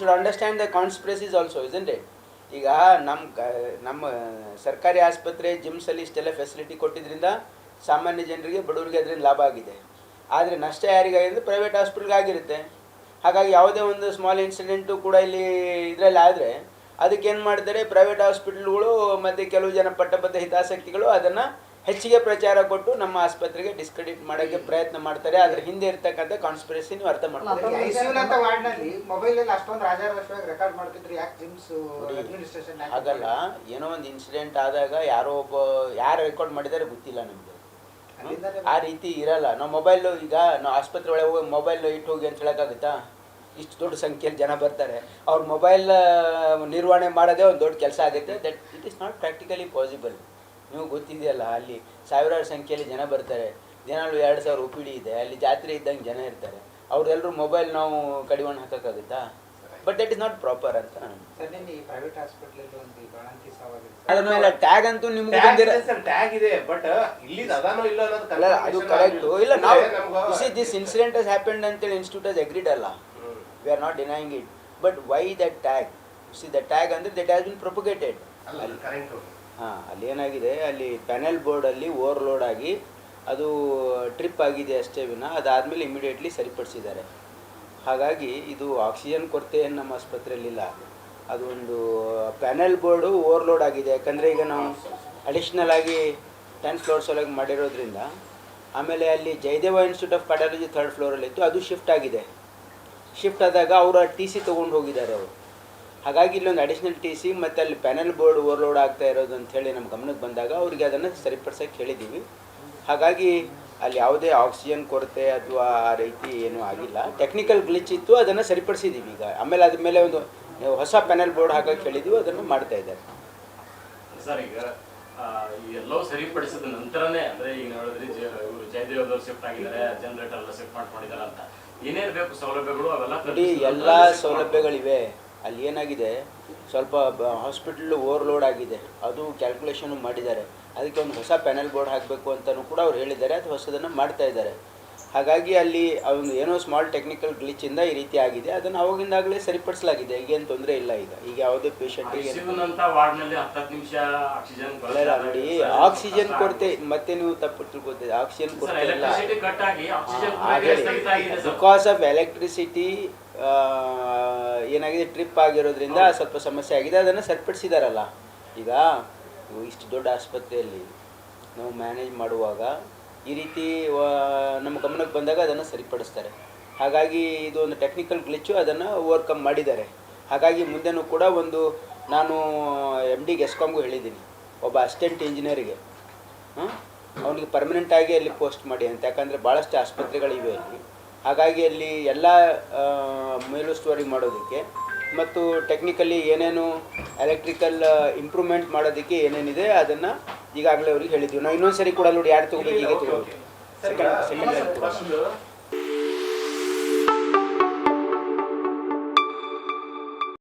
Should understand the conspiracies also is it ಈಗ ನಮ್ಮ ನಮ್ಮ ಸರ್ಕಾರಿ ಆಸ್ಪತ್ರೆ ಜಿಮ್ಸಲ್ಲಿ ಇಷ್ಟೆಲ್ಲ ಫೆಸಿಲಿಟಿ ಕೊಟ್ಟಿದ್ದರಿಂದ ಸಾಮಾನ್ಯ ಜನರಿಗೆ ಬಡವರಿಗೆ ಅದರಿಂದ ಲಾಭ ಆಗಿದೆ. ಆದರೆ ನಷ್ಟ ಯಾರಿಗಾಗಿದೆ ಪ್ರೈವೇಟ್ ಹಾಸ್ಪಿಟ್ಲ್ಗೆ ಆಗಿರುತ್ತೆ. ಹಾಗಾಗಿ ಯಾವುದೇ ಒಂದು ಸ್ಮಾಲ್ ಇನ್ಸಿಡೆಂಟು ಕೂಡ ಇಲ್ಲಿ ಇದರಲ್ಲಿ ಆದರೆ ಅದಕ್ಕೆ ಏನು ಮಾಡ್ತಾರೆ? ಪ್ರೈವೇಟ್ ಹಾಸ್ಪಿಟ್ಲ್ಗಳು ಮತ್ತು ಕೆಲವು ಜನ ಪಟ್ಟಬದ್ಧ ಹಿತಾಸಕ್ತಿಗಳು ಅದನ್ನು ಹೆಚ್ಚಿಗೆ ಪ್ರಚಾರ ಕೊಟ್ಟು ನಮ್ಮ ಆಸ್ಪತ್ರೆಗೆ ಡಿಸ್ಕ್ರೆಡಿಟ್ ಮಾಡೋಕ್ಕೆ ಪ್ರಯತ್ನ ಮಾಡ್ತಾರೆ. ಅದ್ರ ಹಿಂದೆ ಇರ್ತಕ್ಕಂಥ ಕಾನ್ಸ್ಪಿರಸಿ ನೀವು ಅರ್ಥ ಮಾಡ್ಕೊಳ್ಳಿ. ಆಗಲ್ಲ ಏನೋ ಒಂದು ಇನ್ಸಿಡೆಂಟ್ ಆದಾಗ ಯಾರೋ ಒಬ್ಬ ಯಾರು ರೆಕಾರ್ಡ್ ಮಾಡಿದ್ದಾರೆ ಗೊತ್ತಿಲ್ಲ ನಮಗೆ. ಆ ರೀತಿ ಇರಲ್ಲ. ನಾವು ಮೊಬೈಲ್ ಈಗ ನಾವು ಆಸ್ಪತ್ರೆ ಒಳಗೆ ಹೋಗಿ ಮೊಬೈಲ್ ಇಟ್ಟು ಹೋಗಿ ಅಂತ ಹೇಳೋಕ್ಕಾಗುತ್ತಾ? ಇಷ್ಟು ದೊಡ್ಡ ಸಂಖ್ಯೆಯಲ್ಲಿ ಜನ ಬರ್ತಾರೆ. ಅವ್ರ ಮೊಬೈಲ್ ನಿರ್ವಹಣೆ ಮಾಡೋದೇ ಒಂದು ದೊಡ್ಡ ಕೆಲಸ ಆಗುತ್ತೆ. That it is not practically possible ನೀವು ಗೊತ್ತಿದೆಯಲ್ಲ ಅಲ್ಲಿ ಸಾವಿರಾರು ಸಂಖ್ಯೆಯಲ್ಲಿ ಜನ ಬರ್ತಾರೆ. ದಿನಾಲು ಎರಡು ಸಾವಿರ ಒ ಪಿ ಡಿ ಇದೆ ಅಲ್ಲಿ ಜಾತ್ರೆ ಇದ್ದಂಗೆ ಜನ ಇರ್ತಾರೆ. ಅವರೆಲ್ಲರೂ ಮೊಬೈಲ್ ನಾವು ಕಡಿವಾಣ ಹಾಕೋಕ್ಕಾಗುತ್ತಾ? But that is not proper ಅಂತ ನಾನು ಸರ್ ನಿನ್ನೆ ಪ್ರೈವೇಟ್ ಹಾಸ್ಪಿಟಲ್ ಒಂದು ಬಾಣಂತಿ ಸಾವಾಗಿದೆ ಅದ್ರ ಮೇಲೆ ಟ್ಯಾಗ್ ಅಂತೂ ನಿಮ್ಗೆ ಟ್ಯಾಗ್ ಇದೆ ಸರ್ ಟ್ಯಾಗ್ ಇದೆ ಬಟ್ ಇಲ್ಲಿ ಅದಾನೋ ಇಲ್ಲ ಅನ್ನೋದು ಅದು ಕರೆಕ್ಟ್. ಇಲ್ಲ ನಾವು ದಿಸ್ ಇನ್ಸಿಡೆಂಟ್ ಹಸ್ ಹ್ಯಾಪೆಂಡ್ ಅಂತೇಳಿ ಇನ್ಸ್ಟಿಟ್ಯೂಟ್ ಹಸ್ ಅಗ್ರೀಡ್ ಅಲ್ಲ. We are not denying it but why that tag see the tag ಅಂದ್ರೆ ದಟ್ ಹ್ಯಾಸ್ ಬಿನ್ ಪ್ರೊಪಗೇಟೆಡ್ ಅಲ್ಲ. ಹಾಂ ಅಲ್ಲಿ ಏನಾಗಿದೆ ಅಲ್ಲಿ ಪ್ಯಾನೆಲ್ ಬೋರ್ಡಲ್ಲಿ ಓವರ್ಲೋಡ್ ಆಗಿ ಅದು ಟ್ರಿಪ್ ಆಗಿದೆ ಅಷ್ಟೇ ವಿನ, ಅದಾದಮೇಲೆ ಇಮಿಡಿಯೇಟ್ಲಿ ಸರಿಪಡಿಸಿದ್ದಾರೆ. ಹಾಗಾಗಿ ಇದು ಆಕ್ಸಿಜನ್ ಕೊರತೆ ನಮ್ಮ ಆಸ್ಪತ್ರೆಯಲ್ಲಿಲ್ಲ ಅದು ಒಂದು ಪ್ಯಾನೆಲ್ ಬೋರ್ಡು ಓವರ್ಲೋಡ್ ಆಗಿದೆ. ಯಾಕಂದರೆ ಈಗ ನಾವು ಅಡಿಷ್ನಲ್ ಆಗಿ ಟೆನ್ ಫ್ಲೋರ್ಸ್ ಒಳಗೆ ಮಾಡಿರೋದ್ರಿಂದ, ಆಮೇಲೆ ಅಲ್ಲಿ Jayadeva institute of cardiology third ಫ್ಲೋರಲ್ಲಿತ್ತು ಅದು ಶಿಫ್ಟ್ ಆಗಿದೆ. ಶಿಫ್ಟ್ ಆದಾಗ ಅವರ ಟಿ ಸಿ ತೊಗೊಂಡು ಹೋಗಿದ್ದಾರೆ ಅವರು. ಹಾಗಾಗಿ ಇಲ್ಲೊಂದು ಅಡಿಷ್ನಲ್ ಟಿ ಸಿ ಮತ್ತು ಅಲ್ಲಿ ಪ್ಯಾನೆಲ್ ಬೋರ್ಡ್ ಓವರ್ಲೋಡ್ ಆಗ್ತಾ ಇರೋದು ಅಂಥೇಳಿ ಹೇಳಿ ನಮ್ಮ ಗಮನಕ್ಕೆ ಬಂದಾಗ ಅವರಿಗೆ ಅದನ್ನು ಸರಿಪಡಿಸೋಕೆ ಹೇಳಿದ್ದೀವಿ ಹಾಗಾಗಿ ಅಲ್ಲಿ ಯಾವುದೇ ಆಕ್ಸಿಜನ್ ಕೊರತೆ ಅಥವಾ ಆ ರೀತಿ ಏನೂ ಆಗಿಲ್ಲ. ಟೆಕ್ನಿಕಲ್ ಗ್ಲಿಚ್ ಇತ್ತು ಅದನ್ನು ಸರಿಪಡಿಸಿದ್ದೀವಿ ಈಗ. ಆಮೇಲೆ ಅದ್ರ ಮೇಲೆ ಒಂದು ಹೊಸ ಪ್ಯಾನೆಲ್ ಬೋರ್ಡ್ ಹಾಕೋಕೆ ಹೇಳಿದ್ದೀವಿ ಅದನ್ನು ಮಾಡ್ತಾ ಇದ್ದಾರೆ. ಸರ್ ಈಗ ಎಲ್ಲೋ ಎಲ್ಲವೂ ಸರಿಪಡಿಸಿದ ನಂತರನೇ ಅಂದ್ರೆ ಈಗ ನೋಡಿದ್ರೆ ಜಯದೇವ್ ಅವರು ಶಿಫ್ಟ್ ಆಗಿದ್ದಾರೆ ಜನರೇಟರ್ ಎಲ್ಲ ಶಿಫ್ಟ್ ಮಾಡ್ಕೊಂಡಿದ್ದಾರೆ ಅಂತ. ಏನೇನು ಬೇಕು ಸೌಲಭ್ಯಗಳು ಅವೆಲ್ಲ ಎಲ್ಲ. ಸೌಲಭ್ಯಗಳಿವೆ. ಅಲ್ಲಿ ಏನಾಗಿದೆ? ಸ್ವಲ್ಪ ಹಾಸ್ಪಿಟಲ್ ಓವರ್ಲೋಡ್ ಆಗಿದೆ. ಅದು ಕ್ಯಾಲ್ಕುಲೇಷನ್ ಮಾಡಿದ್ದಾರೆ. ಅದಕ್ಕೆ ಒಂದು ಹೊಸ ಪ್ಯಾನೆಲ್ ಬೋರ್ಡ್ ಹಾಕಬೇಕು ಅಂತಲೂ ಕೂಡ ಅವ್ರು ಹೇಳಿದ್ದಾರೆ. ಅದು ಹೊಸದನ್ನು ಮಾಡ್ತಾ ಇದ್ದಾರೆ. ಹಾಗಾಗಿ ಅಲ್ಲಿ ಅವನು ಏನೋ ಸ್ಮಾಲ್ ಟೆಕ್ನಿಕಲ್ ಗ್ಲಿಚಿಂದ ಈ ರೀತಿ ಆಗಿದೆ. ಅದನ್ನು ಅವಾಗಿಂದಾಗಲೇ ಸರಿಪಡಿಸಲಾಗಿದೆ. ಈಗೇನು ತೊಂದರೆ ಇಲ್ಲ ಈಗ. ಈಗ ಯಾವುದೇ ಪೇಷಂಟ್ಗೆ ನೋಡಿ ಆಕ್ಸಿಜನ್ ಕೊರತೆ ಮತ್ತೆ ನೀವು ತಪ್ಪು ತಿಳ್ಕೊತೀವಿ ಆಕ್ಸಿಜನ್ ಕೊರತೆ ಇಲ್ಲ. ಬಿಕಾಸ್ ಆಫ್ ಎಲೆಕ್ಟ್ರಿಸಿಟಿ ಏನಾಗಿದೆ ಟ್ರಿಪ್ ಆಗಿರೋದ್ರಿಂದ ಸ್ವಲ್ಪ ಸಮಸ್ಯೆ ಆಗಿದೆ. ಅದನ್ನು ಸರಿಪಡಿಸಿದಾರಲ್ಲ. ಈಗ ಇಷ್ಟು ದೊಡ್ಡ ಆಸ್ಪತ್ರೆಯಲ್ಲಿ ನಾವು ಮ್ಯಾನೇಜ್ ಮಾಡುವಾಗ ಈ ರೀತಿ ನಮ್ಮ ಗಮನಕ್ಕೆ ಬಂದಾಗ ಅದನ್ನು ಸರಿಪಡಿಸ್ತಾರೆ. ಹಾಗಾಗಿ ಇದು ಒಂದು ಟೆಕ್ನಿಕಲ್ ಗ್ಲಿಚ್ಚು ಅದನ್ನು ಓವರ್ಕಮ್ ಮಾಡಿದ್ದಾರೆ. ಹಾಗಾಗಿ ಮುಂದೆನೂ ಕೂಡ ಒಂದು, ನಾನು ಎಂ ಡಿ ಗೆಸ್ಕಾಮ್ಗೂ ಹೇಳಿದ್ದೀನಿ. ಒಬ್ಬ ಅಸಿಸ್ಟೆಂಟ್ ಇಂಜಿನಿಯರಿಗೆ ಅವನಿಗೆ ಪರ್ಮನೆಂಟಾಗಿ ಅಲ್ಲಿ ಪೋಸ್ಟ್ ಮಾಡಿ ಅಂತ. ಯಾಕಂದರೆ ಭಾಳಷ್ಟು ಆಸ್ಪತ್ರೆಗಳಿವೆ ಅಲ್ಲಿ. ಹಾಗಾಗಿ ಅಲ್ಲಿ ಎಲ್ಲ ಸ್ಟೋರಿ ಮಾಡೋದಕ್ಕೆ ಮತ್ತು ಟೆಕ್ನಿಕಲಿ ಏನೇನು ಎಲೆಕ್ಟ್ರಿಕಲ್ ಇಂಪ್ರೂವ್ಮೆಂಟ್ ಮಾಡೋದಕ್ಕೆ ಏನೇನಿದೆ ಅದನ್ನು ಈಗಾಗಲೇ ಅವ್ರಿಗೆ ಹೇಳಿದ್ದೀವಿ ನಾವು ಇನ್ನೊಂದು ಸರಿ ಕೂಡ ನೋಡಿ ಯಾರು ತಗೋಬೇಕು ಈಗ ತಗೋಬೇಕು ಸೆಕೆಂಡ್ ಸೆಕೆಂಡ್